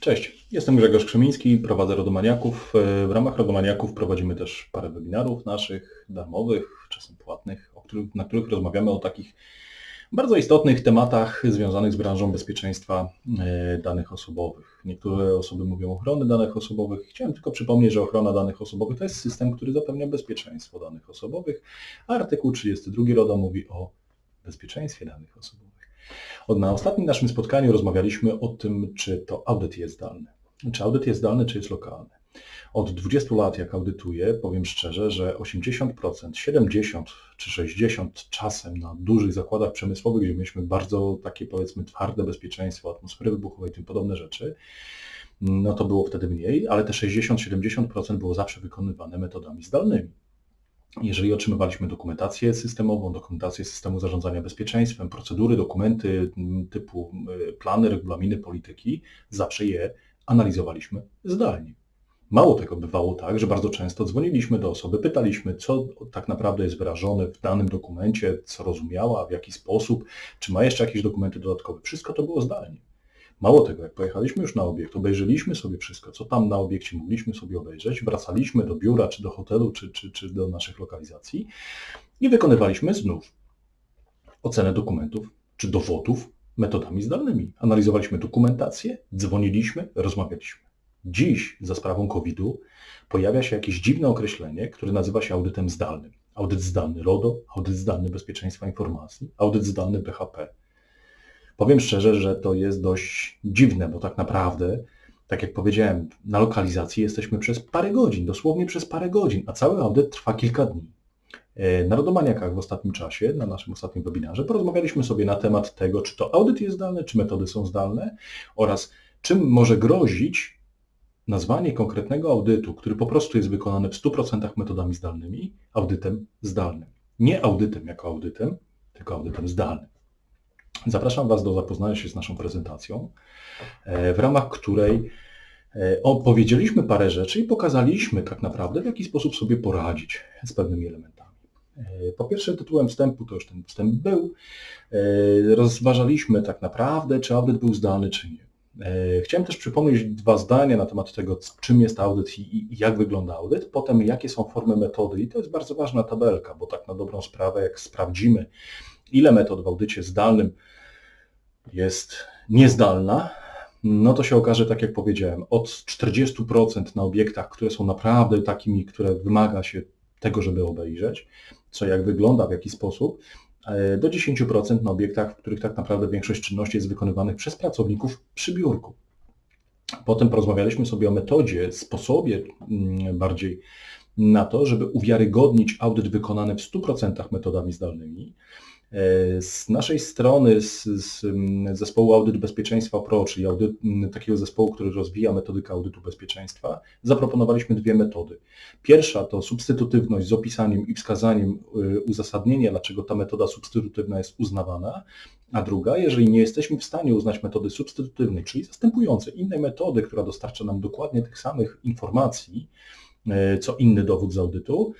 Cześć, jestem Grzegorz Krzemiński, prowadzę Rodomaniaków. E, w ramach Rodomaniaków prowadzimy też parę webinarów naszych, darmowych, czasem płatnych, na których rozmawiamy o takich bardzo istotnych tematach związanych z branżą bezpieczeństwa e, danych osobowych. Niektóre osoby mówią o ochrony danych osobowych. Chciałem tylko przypomnieć, że ochrona danych osobowych to jest system, który zapewnia bezpieczeństwo danych osobowych, a artykuł 32 RODO mówi o bezpieczeństwie danych osobowych. Na ostatnim naszym spotkaniu rozmawialiśmy o tym, czy to audyt jest zdalny. Czy audyt jest zdalny, czy jest lokalny. Od 20 lat, jak audytuję, powiem szczerze, że 80%, 70 czy 60% czasem na dużych zakładach przemysłowych, gdzie mieliśmy bardzo takie powiedzmy twarde bezpieczeństwo, atmosfery wybuchowej i tym podobne rzeczy, no to było wtedy mniej, ale te 60-70% było zawsze wykonywane metodami zdalnymi. Jeżeli otrzymywaliśmy dokumentację systemową, dokumentację systemu zarządzania bezpieczeństwem, procedury, dokumenty typu y, plany, regulaminy, polityki, zawsze je analizowaliśmy zdalnie. Mało tego bywało tak, że bardzo często dzwoniliśmy do osoby, pytaliśmy, co tak naprawdę jest wyrażone w danym dokumencie, co rozumiała, w jaki sposób, czy ma jeszcze jakieś dokumenty dodatkowe. Wszystko to było zdalnie. Mało tego, jak pojechaliśmy już na obiekt, obejrzeliśmy sobie wszystko, co tam na obiekcie mogliśmy sobie obejrzeć, wracaliśmy do biura, czy do hotelu, czy, czy, czy do naszych lokalizacji i wykonywaliśmy znów ocenę dokumentów czy dowodów metodami zdalnymi. Analizowaliśmy dokumentację, dzwoniliśmy, rozmawialiśmy. Dziś za sprawą COVID-u pojawia się jakieś dziwne określenie, które nazywa się audytem zdalnym. Audyt zdalny RODO, audyt zdalny bezpieczeństwa informacji, audyt zdalny BHP. Powiem szczerze, że to jest dość dziwne, bo tak naprawdę, tak jak powiedziałem, na lokalizacji jesteśmy przez parę godzin, dosłownie przez parę godzin, a cały audyt trwa kilka dni. E, na Rodomaniakach w ostatnim czasie, na naszym ostatnim webinarze, porozmawialiśmy sobie na temat tego, czy to audyt jest zdalny, czy metody są zdalne oraz czym może grozić nazwanie konkretnego audytu, który po prostu jest wykonany w 100% metodami zdalnymi, audytem zdalnym. Nie audytem jako audytem, tylko audytem zdalnym. Zapraszam Was do zapoznania się z naszą prezentacją, e, w ramach której e, opowiedzieliśmy parę rzeczy i pokazaliśmy tak naprawdę, w jaki sposób sobie poradzić z pewnymi elementami. E, po pierwsze tytułem wstępu, to już ten wstęp był, rozważaliśmy tak naprawdę, czy audyt był zdalny, czy nie. Chciałem też przypomnieć dwa zdania na temat tego, czym jest audyt i jak wygląda audyt, potem jakie są formy metody i to jest bardzo ważna tabelka, bo tak na dobrą sprawę, jak sprawdzimy, ile metod w audycie zdalnym jest niezdalna, no to się okaże, tak jak powiedziałem, od 40% na obiektach, które są naprawdę takimi, które wymaga się tego, żeby obejrzeć, co jak wygląda, w jaki sposób, e, do 10% na obiektach, w których tak naprawdę większość czynności jest wykonywanych przez pracowników przy biurku. Potem porozmawialiśmy sobie o metodzie, sposobie mm, bardziej na to, żeby uwiarygodnić audyt wykonany w 100% metodami zdalnymi. E, z naszej strony, z, z, zespołu Audyt Bezpieczeństwa PRO, czyli audyt, takiego zespołu, który rozwija metodykę audytu bezpieczeństwa, zaproponowaliśmy dwie metody. Pierwsza to substytutywność z opisaniem i wskazaniem y, uzasadnienia, dlaczego ta metoda substytutywna jest uznawana, a druga, jeżeli nie jesteśmy w stanie uznać metody substytutywnej, czyli zastępującej innej metody, która dostarcza nam dokładnie tych samych informacji, y, co inny dowód z audytu,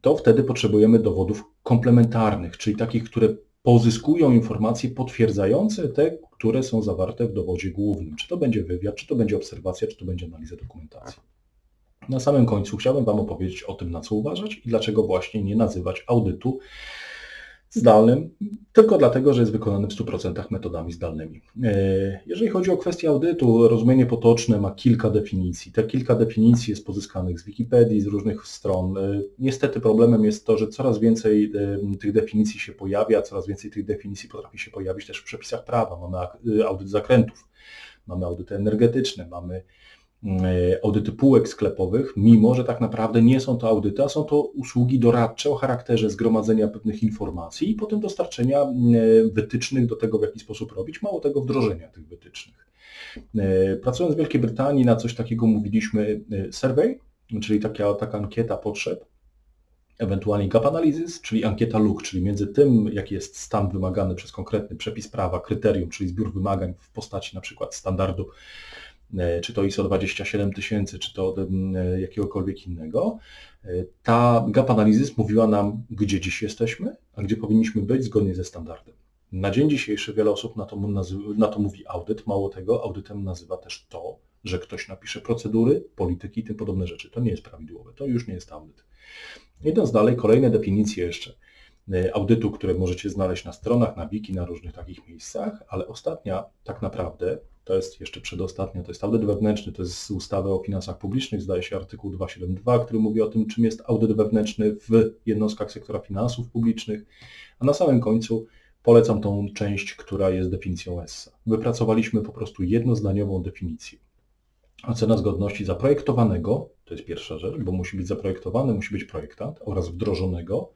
to wtedy potrzebujemy dowodów komplementarnych, czyli takich, które pozyskują informacje potwierdzające te, które są zawarte w dowodzie głównym. Czy to będzie wywiad, czy to będzie obserwacja, czy to będzie analiza dokumentacji. Na samym końcu chciałbym Wam opowiedzieć o tym, na co uważać i dlaczego właśnie nie nazywać audytu zdalnym, tylko dlatego, że jest wykonany w 100% metodami zdalnymi. E, jeżeli chodzi o kwestię audytu, rozumienie potoczne ma kilka definicji. Te kilka definicji jest pozyskanych z Wikipedii, z różnych stron. E, niestety problemem jest to, że coraz więcej e, tych definicji się pojawia, coraz więcej tych definicji potrafi się pojawić też w przepisach prawa. Mamy audyt zakrętów, mamy audyty energetyczne, mamy audyty półek sklepowych, mimo że tak naprawdę nie są to audyty, a są to usługi doradcze o charakterze zgromadzenia pewnych informacji i potem dostarczenia e, wytycznych do tego, w jaki sposób robić, mało tego wdrożenia tych wytycznych. E, pracując w Wielkiej Brytanii na coś takiego mówiliśmy survey, czyli taka, taka ankieta potrzeb, ewentualnie gap analysis, czyli ankieta luk, czyli między tym, jaki jest stan wymagany przez konkretny przepis prawa, kryterium, czyli zbiór wymagań w postaci na przykład standardu E, czy to ISO 27000, czy to e, jakiegokolwiek innego, e, ta gap analizis mówiła nam, gdzie dziś jesteśmy, a gdzie powinniśmy być zgodnie ze standardem. Na dzień dzisiejszy wiele osób na to, na to mówi audyt, mało tego, audytem nazywa też to, że ktoś napisze procedury, polityki i tym podobne rzeczy. To nie jest prawidłowe, to już nie jest audyt. Idąc dalej, kolejne definicje jeszcze e, audytu, które możecie znaleźć na stronach, na wiki, na różnych takich miejscach, ale ostatnia tak naprawdę, to jest jeszcze przedostatnia, to jest audyt wewnętrzny, to jest z o finansach publicznych, zdaje się artykuł 272, który mówi o tym, czym jest audyt wewnętrzny w jednostkach sektora finansów publicznych, a na samym końcu polecam tą część, która jest definicją ESSA. Wypracowaliśmy po prostu jednozdaniową definicję. Ocena zgodności zaprojektowanego, to jest pierwsza rzecz, bo musi być zaprojektowany, musi być projektant oraz wdrożonego,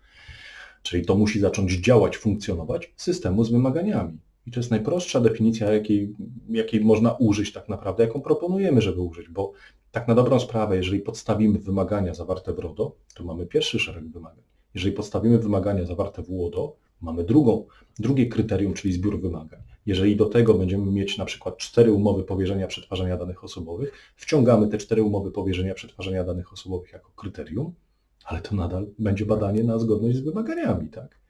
czyli to musi zacząć działać, funkcjonować, systemu z wymaganiami. I to jest najprostsza definicja, jakiej, jakiej można użyć tak naprawdę, jaką proponujemy, żeby użyć, bo tak na dobrą sprawę, jeżeli podstawimy wymagania zawarte w RODO, to mamy pierwszy szereg wymagań. Jeżeli podstawimy wymagania zawarte w UODO, mamy drugą, drugie kryterium, czyli zbiór wymagań. Jeżeli do tego będziemy mieć na przykład cztery umowy powierzenia przetwarzania danych osobowych, wciągamy te cztery umowy powierzenia przetwarzania danych osobowych jako kryterium, ale to nadal będzie badanie na zgodność z wymaganiami, tak?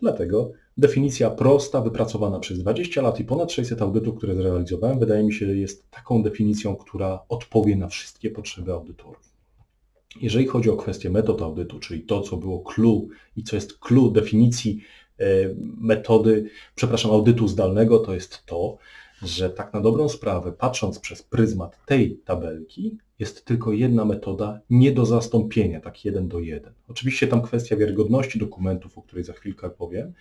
Dlatego definicja prosta, wypracowana przez 20 lat i ponad 600 audytów, które zrealizowałem, wydaje mi się, jest taką definicją, która odpowie na wszystkie potrzeby audytorów. Jeżeli chodzi o kwestię metod audytu, czyli to, co było clue i co jest clue definicji e, metody, przepraszam, audytu zdalnego, to jest to, że tak na dobrą sprawę, patrząc przez pryzmat tej tabelki, jest tylko jedna metoda nie do zastąpienia, tak jeden do jeden. Oczywiście tam kwestia wiarygodności dokumentów, o której za chwilkę powiem,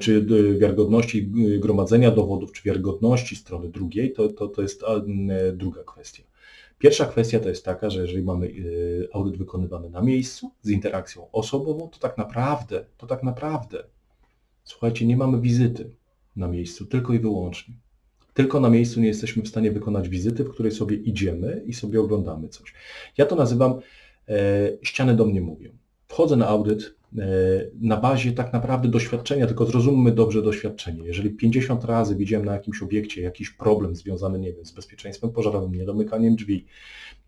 czy wiarygodności gromadzenia dowodów, czy wiarygodności strony drugiej, to, to, to jest druga kwestia. Pierwsza kwestia to jest taka, że jeżeli mamy y, audyt wykonywany na miejscu z interakcją osobową, to tak naprawdę, to tak naprawdę, słuchajcie, nie mamy wizyty na miejscu, tylko i wyłącznie. Tylko na miejscu nie jesteśmy w stanie wykonać wizyty, w której sobie idziemy i sobie oglądamy coś. Ja to nazywam e, ściany do mnie mówią. Wchodzę na audyt, na bazie tak naprawdę doświadczenia, tylko zrozummy dobrze doświadczenie. Jeżeli 50 razy widziałem na jakimś obiekcie jakiś problem związany, nie wiem, z bezpieczeństwem pożarowym, niedomykaniem drzwi,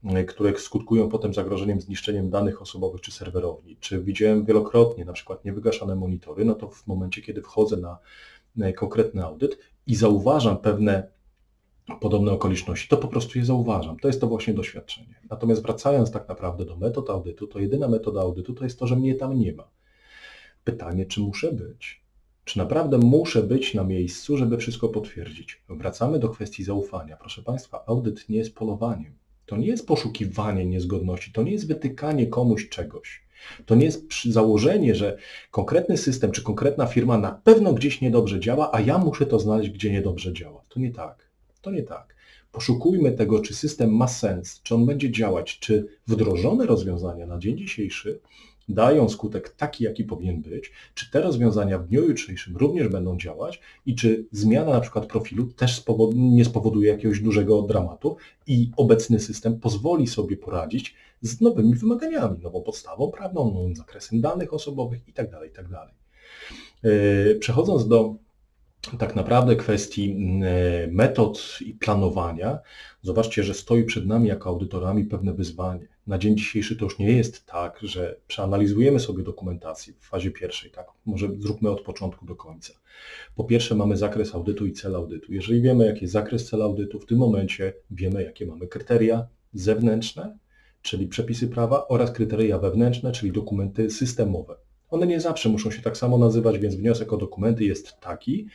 e, które skutkują potem zagrożeniem, zniszczeniem danych osobowych czy serwerowni, czy widziałem wielokrotnie na przykład niewygaszane monitory, no to w momencie, kiedy wchodzę na konkretny audyt i zauważam pewne podobne okoliczności, to po prostu je zauważam. To jest to właśnie doświadczenie. Natomiast wracając tak naprawdę do metod audytu, to jedyna metoda audytu to jest to, że mnie tam nie ma. Pytanie, czy muszę być? Czy naprawdę muszę być na miejscu, żeby wszystko potwierdzić? Wracamy do kwestii zaufania. Proszę Państwa, audyt nie jest polowaniem. To nie jest poszukiwanie niezgodności, to nie jest wytykanie komuś czegoś. To nie jest założenie, że konkretny system czy konkretna firma na pewno gdzieś niedobrze działa, a ja muszę to znaleźć, gdzie niedobrze działa. To nie tak. To nie tak. Poszukujmy tego, czy system ma sens, czy on będzie działać, czy wdrożone rozwiązania na dzień dzisiejszy dają skutek taki, jaki powinien być, czy te rozwiązania w dniu jutrzejszym również będą działać i czy zmiana na przykład profilu też nie spowoduje jakiegoś dużego dramatu i obecny system pozwoli sobie poradzić z nowymi wymaganiami, nową podstawą prawną, nowym zakresem danych osobowych itd. Tak itd. Tak yy, przechodząc do tak naprawdę kwestii mm, e, metod i planowania, zobaczcie, że stoi przed nami jako audytorami pewne wyzwanie. Na dzień dzisiejszy to już nie jest tak, że przeanalizujemy sobie dokumentację w fazie pierwszej, tak? Może zróbmy od początku do końca. Po pierwsze mamy zakres audytu i cel audytu. Jeżeli wiemy, jaki jest zakres cel audytu, w tym momencie wiemy, jakie mamy kryteria zewnętrzne, czyli przepisy prawa oraz kryteria wewnętrzne, czyli dokumenty systemowe. One nie zawsze muszą się tak samo nazywać, więc wniosek o dokumenty jest taki,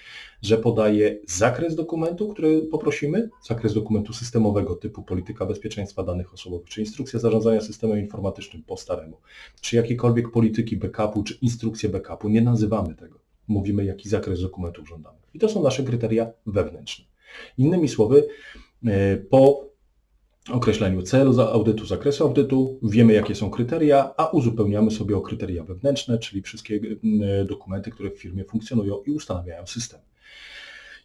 że podaje zakres dokumentu, który poprosimy, zakres dokumentu systemowego typu polityka bezpieczeństwa danych osobowych, czy instrukcja zarządzania systemem informatycznym po staremu, czy jakiekolwiek polityki backupu, czy instrukcje backupu. Nie nazywamy tego. Mówimy, jaki zakres dokumentów żądamy. I to są nasze kryteria wewnętrzne. Innymi słowy, e, po określeniu celu audytu, zakresu audytu, wiemy jakie są kryteria, a uzupełniamy sobie o kryteria wewnętrzne, czyli wszystkie e, dokumenty, które w firmie funkcjonują i ustanawiają system.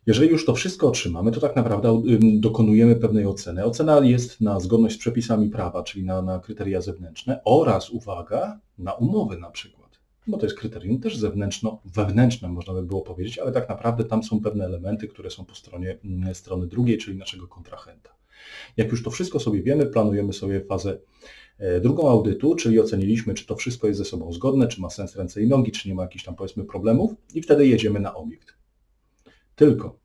Jeżeli już to wszystko otrzymamy, to tak naprawdę dokonujemy pewnej oceny. Ocena jest na zgodność z przepisami prawa, czyli na, na kryteria zewnętrzne oraz, uwaga, na umowy na przykład. Bo to jest kryterium też zewnętrzno-wewnętrzne, można by było powiedzieć, ale tak naprawdę tam są pewne elementy, które są po stronie strony drugiej, czyli naszego kontrahenta. Jak już to wszystko sobie wiemy, planujemy sobie fazę e, drugą audytu, czyli oceniliśmy, czy to wszystko jest ze sobą zgodne, czy ma sens ręce i nogi, czy nie ma jakichś tam powiedzmy problemów i wtedy jedziemy na obiekt. Tylko,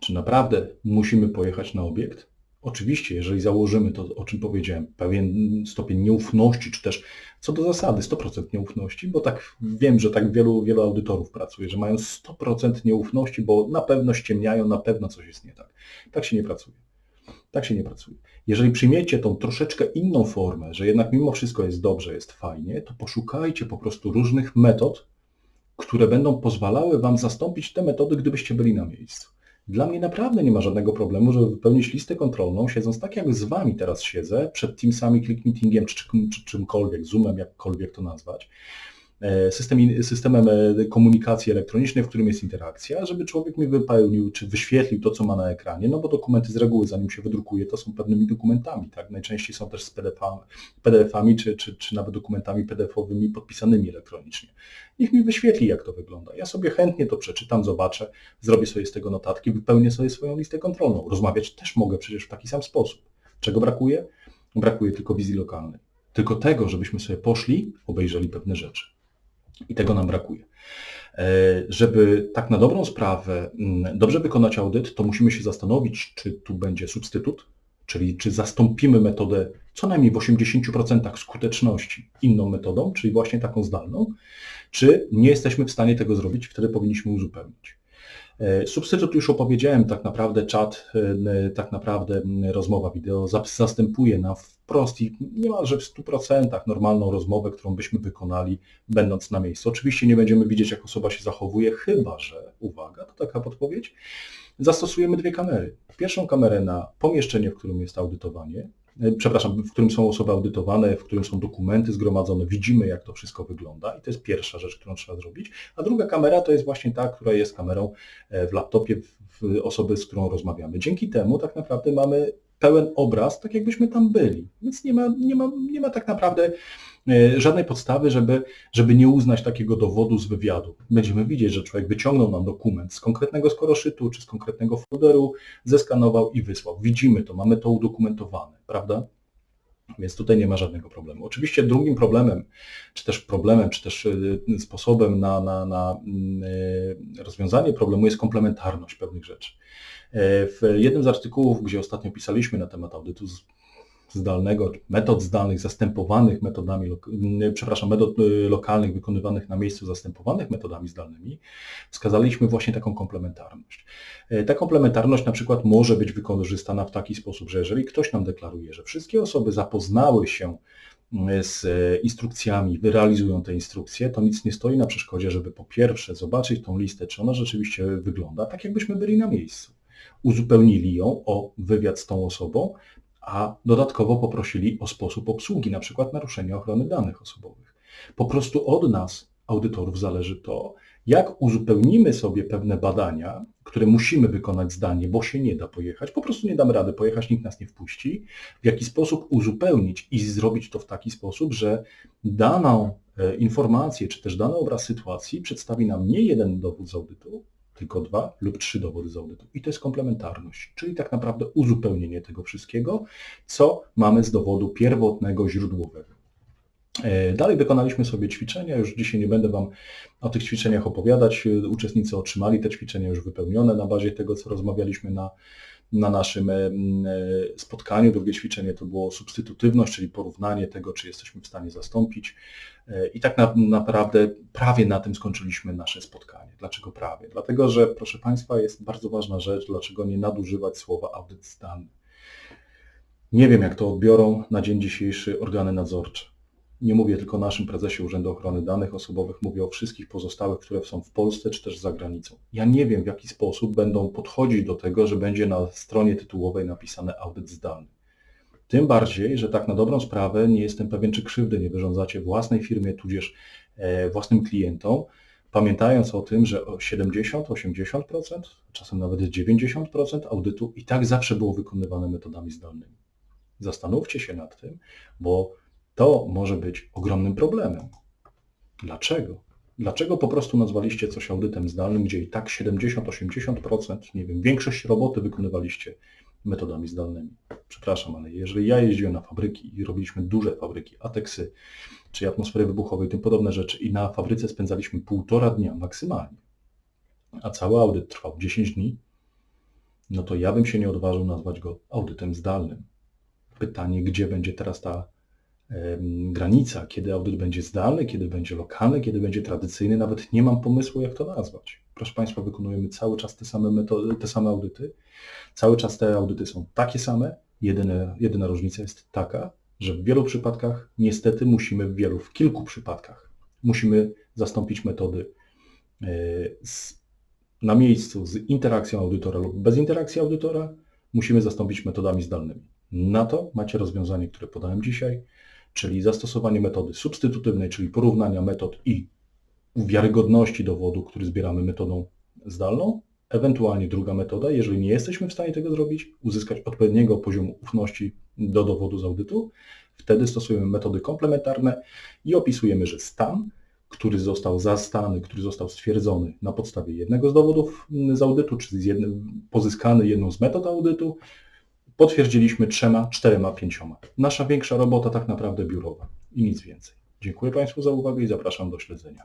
czy naprawdę musimy pojechać na obiekt? Oczywiście, jeżeli założymy to, o czym powiedziałem, pewien stopień nieufności, czy też co do zasady 100% nieufności, bo tak wiem, że tak wielu, wielu audytorów pracuje, że mają 100% nieufności, bo na pewno ściemniają, na pewno coś jest nie tak. Tak się nie pracuje. Tak się nie pracuje. Jeżeli przyjmiecie tą troszeczkę inną formę, że jednak mimo wszystko jest dobrze, jest fajnie, to poszukajcie po prostu różnych metod, które będą pozwalały Wam zastąpić te metody, gdybyście byli na miejscu. Dla mnie naprawdę nie ma żadnego problemu, żeby wypełnić listę kontrolną, siedząc tak jak z Wami teraz siedzę, przed Teamsami, Click Meetingiem czy, czy czymkolwiek, Zoomem, jakkolwiek to nazwać, system, systemem e, komunikacji elektronicznej, w którym jest interakcja, żeby człowiek mi wypełnił czy wyświetlił to, co ma na ekranie, no bo dokumenty z reguły, zanim się wydrukuje, to są pewnymi dokumentami, tak? Najczęściej są też z PDF-ami, PDF-ami czy, czy, czy nawet dokumentami PDF-owymi podpisanymi elektronicznie. Niech mi wyświetli, jak to wygląda. Ja sobie chętnie to przeczytam, zobaczę, zrobię sobie z tego notatki, wypełnię sobie swoją listę kontrolną. Rozmawiać też mogę przecież w taki sam sposób. Czego brakuje? Brakuje tylko wizji lokalnej. Tylko tego, żebyśmy sobie poszli, obejrzeli pewne rzeczy. I tego nam brakuje. E, żeby tak na dobrą sprawę mm, dobrze wykonać audyt, to musimy się zastanowić, czy tu będzie substytut, czyli czy zastąpimy metodę co najmniej w 80% skuteczności inną metodą, czyli właśnie taką zdalną, czy nie jesteśmy w stanie tego zrobić, wtedy powinniśmy uzupełnić. E, substytut już opowiedziałem, tak naprawdę czat, e, tak naprawdę rozmowa wideo zastępuje na wprost i niemalże w 100% normalną rozmowę, którą byśmy wykonali będąc na miejscu. Oczywiście nie będziemy widzieć, jak osoba się zachowuje, chyba że, uwaga, to taka podpowiedź, zastosujemy dwie kamery. Pierwszą kamerę na pomieszczenie, w którym jest audytowanie, E, przepraszam, w którym są osoby audytowane, w którym są dokumenty zgromadzone, widzimy jak to wszystko wygląda i to jest pierwsza rzecz, którą trzeba zrobić. A druga kamera to jest właśnie ta, która jest kamerą e, w laptopie w osoby, z którą rozmawiamy. Dzięki temu tak naprawdę mamy pełen obraz, tak jakbyśmy tam byli. Więc nie ma, nie ma, nie ma tak naprawdę E, żadnej podstawy, żeby, żeby nie uznać takiego dowodu z wywiadu. Będziemy widzieć, że człowiek wyciągnął nam dokument z konkretnego skoroszytu czy z konkretnego folderu, zeskanował i wysłał. Widzimy to, mamy to udokumentowane, prawda? Więc tutaj nie ma żadnego problemu. Oczywiście drugim problemem, czy też problemem, czy też e, sposobem na, na, na mm, e, rozwiązanie problemu jest komplementarność pewnych rzeczy. W jednym z artykułów, gdzie ostatnio pisaliśmy na temat audytu zdalnego, metod zdalnych zastępowanych metodami, przepraszam, metod y, lokalnych wykonywanych na miejscu zastępowanych metodami zdalnymi, wskazaliśmy właśnie taką komplementarność. E, ta komplementarność na przykład może być wykorzystana w taki sposób, że jeżeli ktoś nam deklaruje, że wszystkie osoby zapoznały się mm, z instrukcjami, wyrealizują te instrukcje, to nic nie stoi na przeszkodzie, żeby po pierwsze zobaczyć tą listę, czy ona rzeczywiście wygląda tak, jakbyśmy byli na miejscu. Uzupełnili ją o wywiad z tą osobą, a dodatkowo poprosili o sposób obsługi, na przykład naruszenia ochrony danych osobowych. Po prostu od nas, audytorów, zależy to, jak uzupełnimy sobie pewne badania, które musimy wykonać zdalnie, bo się nie da pojechać, po prostu nie damy rady pojechać, nikt nas nie wpuści, w jaki sposób uzupełnić i zrobić to w taki sposób, że daną e, informację, czy też dany obraz sytuacji przedstawi nam nie jeden dowód z audytu, tylko dwa lub trzy dowody z audytu. I to jest komplementarność, czyli tak naprawdę uzupełnienie tego wszystkiego, co mamy z dowodu pierwotnego, źródłowego. E, dalej wykonaliśmy sobie ćwiczenia, już dzisiaj nie będę Wam o tych ćwiczeniach opowiadać. Uczestnicy otrzymali te ćwiczenia już wypełnione na bazie tego, co rozmawialiśmy na, na naszym e, spotkaniu. Drugie ćwiczenie to było substytutywność, czyli porównanie tego, czy jesteśmy w stanie zastąpić. E, I tak na, naprawdę prawie na tym skończyliśmy nasze spotkanie. Dlaczego prawie? Dlatego, że proszę Państwa, jest bardzo ważna rzecz, dlaczego nie nadużywać słowa audyt zdalny. Nie wiem, jak to odbiorą na dzień dzisiejszy organy nadzorcze. Nie mówię tylko o naszym prezesie Urzędu Ochrony Danych Osobowych, mówię o wszystkich pozostałych, które są w Polsce czy też za granicą. Ja nie wiem, w jaki sposób będą podchodzić do tego, że będzie na stronie tytułowej napisane audyt zdalny. Tym bardziej, że tak na dobrą sprawę nie jestem pewien, czy krzywdy nie wyrządzacie własnej firmie, tudzież e, własnym klientom, pamiętając o tym, że 70-80%, czasem nawet 90% audytu i tak zawsze było wykonywane metodami zdalnymi. Zastanówcie się nad tym, bo to może być ogromnym problemem. Dlaczego? Dlaczego po prostu nazwaliście coś audytem zdalnym, gdzie i tak 70-80%, nie wiem, większość roboty wykonywaliście metodami zdalnymi? Przepraszam, ale jeżeli ja jeździłem na fabryki i robiliśmy duże fabryki, ateksy, czy atmosfery wybuchowej, tym podobne rzeczy i na fabryce spędzaliśmy półtora dnia maksymalnie, a cały audyt trwał 10 dni, no to ja bym się nie odważył nazwać go audytem zdalnym. Pytanie, gdzie będzie teraz ta granica, kiedy audyt będzie zdalny, kiedy będzie lokalny, kiedy będzie tradycyjny, nawet nie mam pomysłu, jak to nazwać. Proszę Państwa, wykonujemy cały czas te same metody, te same audyty. Cały czas te audyty są takie same. Jedyne, jedyna różnica jest taka, że w wielu przypadkach niestety musimy w wielu, w kilku przypadkach musimy zastąpić metody e, z, na miejscu z interakcją audytora lub bez interakcji audytora, musimy zastąpić metodami zdalnymi. Na to macie rozwiązanie, które podałem dzisiaj, czyli zastosowanie metody substytutywnej, czyli porównania metod i wiarygodności dowodu, który zbieramy metodą zdalną. Ewentualnie druga metoda, jeżeli nie jesteśmy w stanie tego zrobić, uzyskać odpowiedniego poziomu ufności do dowodu z audytu, wtedy stosujemy metody komplementarne i opisujemy, że stan, który został zastany, który został stwierdzony na podstawie jednego z dowodów z audytu, czy z jednym, pozyskany jedną z metod audytu, potwierdziliśmy trzema, czterema, pięcioma. Nasza większa robota tak naprawdę biurowa i nic więcej. Dziękuję Państwu za uwagę i zapraszam do śledzenia.